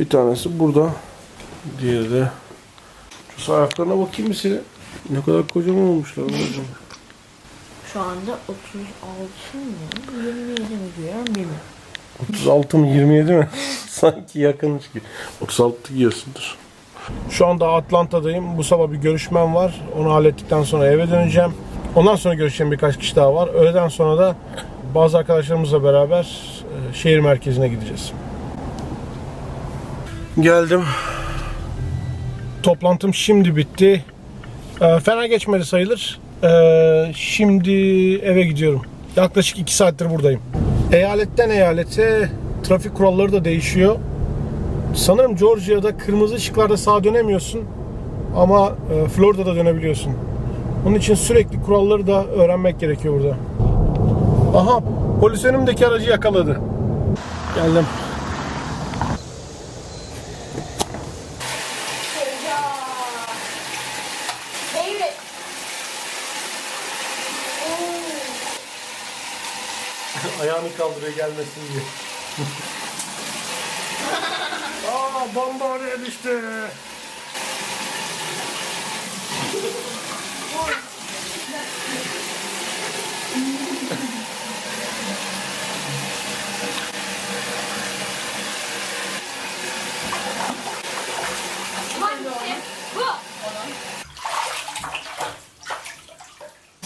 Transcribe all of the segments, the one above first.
Bir tanesi burada. Diğeri de şu ayaklarına bakayım mı senin? Ne kadar kocaman olmuşlar babacığım. Şu anda 36 mı? 27 mi giyiyorum bilmiyorum. 36 mı 27 mi? Sanki yakınmış gibi. 36 giyiyorsundur. Şu anda Atlanta'dayım. Bu sabah bir görüşmem var. Onu hallettikten sonra eve döneceğim. Ondan sonra görüşeceğim birkaç kişi daha var. Öğleden sonra da bazı arkadaşlarımızla beraber e, şehir merkezine gideceğiz. Geldim. Toplantım şimdi bitti. E, fena geçmedi sayılır. E, şimdi eve gidiyorum. Yaklaşık 2 saattir buradayım. Eyaletten eyalete trafik kuralları da değişiyor. Sanırım Georgia'da kırmızı ışıklarda sağa dönemiyorsun ama e, Florida'da dönebiliyorsun. Onun için sürekli kuralları da öğrenmek gerekiyor burada. Aha polis önümdeki aracı yakaladı. Geldim. Ayağını kaldırıyor gelmesin diye. Aa bomba oraya düştü.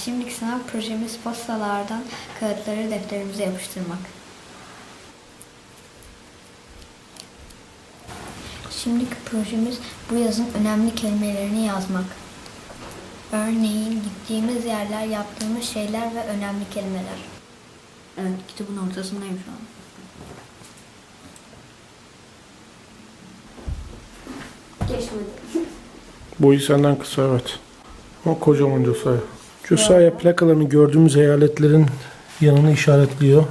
Şimdiki sınav projemiz postalardan kağıtları defterimize yapıştırmak. Şimdiki projemiz bu yazın önemli kelimelerini yazmak. Örneğin gittiğimiz yerler, yaptığımız şeyler ve önemli kelimeler. Evet, kitabın ortasındayım şu an. Geçmedi. Boyu senden kısa evet. Ama kocaman Josiah. Josiah plakalarını gördüğümüz eyaletlerin yanını işaretliyor.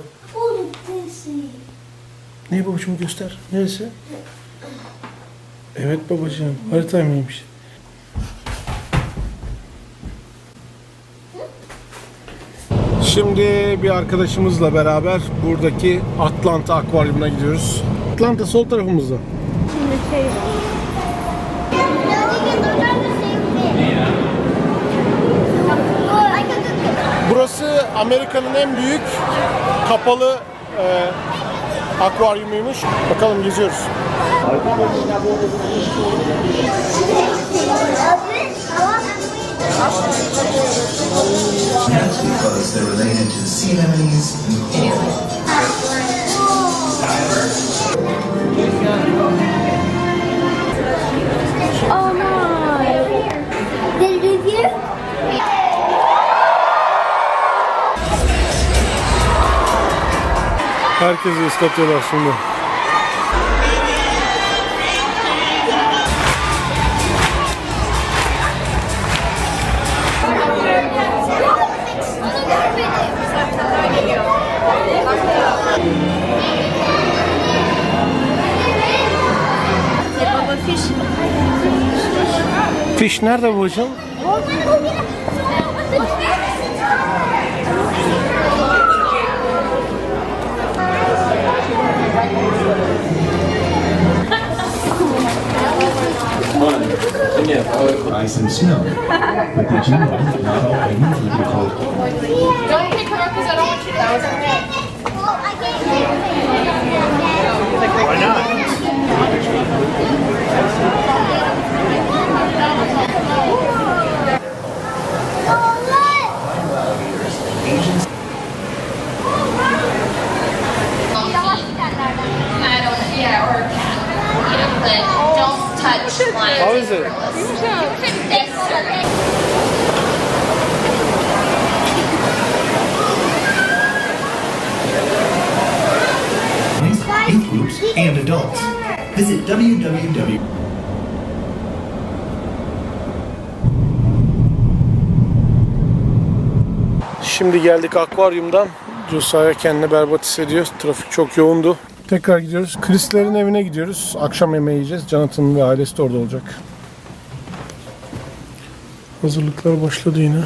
Ne babacığım göster. Neresi? Evet babacığım. Harita mıymış? Şimdi bir arkadaşımızla beraber buradaki Atlanta Akvaryumuna gidiyoruz. Atlanta sol tarafımızda. Şimdi şey Burası Amerika'nın en büyük kapalı e, akvaryumuymuş. Bakalım geziyoruz. Herkesi ıslatıyorlar şimdi. Fiş nerede babacığım? Ice and snow. But did you know not all penguins live in cold? Don't pick her up because I don't want you to. That was okay. I don't, yeah, or a cat. You know, but don't touch lions. How is it? Groups and adults. Visit www. Şimdi geldik akvaryumdan. Josiah kendini berbat hissediyor. Trafik çok yoğundu. Tekrar gidiyoruz. Chris'lerin evine gidiyoruz. Akşam yemeği yiyeceğiz. Jonathan ve ailesi de orada olacak. Hazırlıklar başladı yine.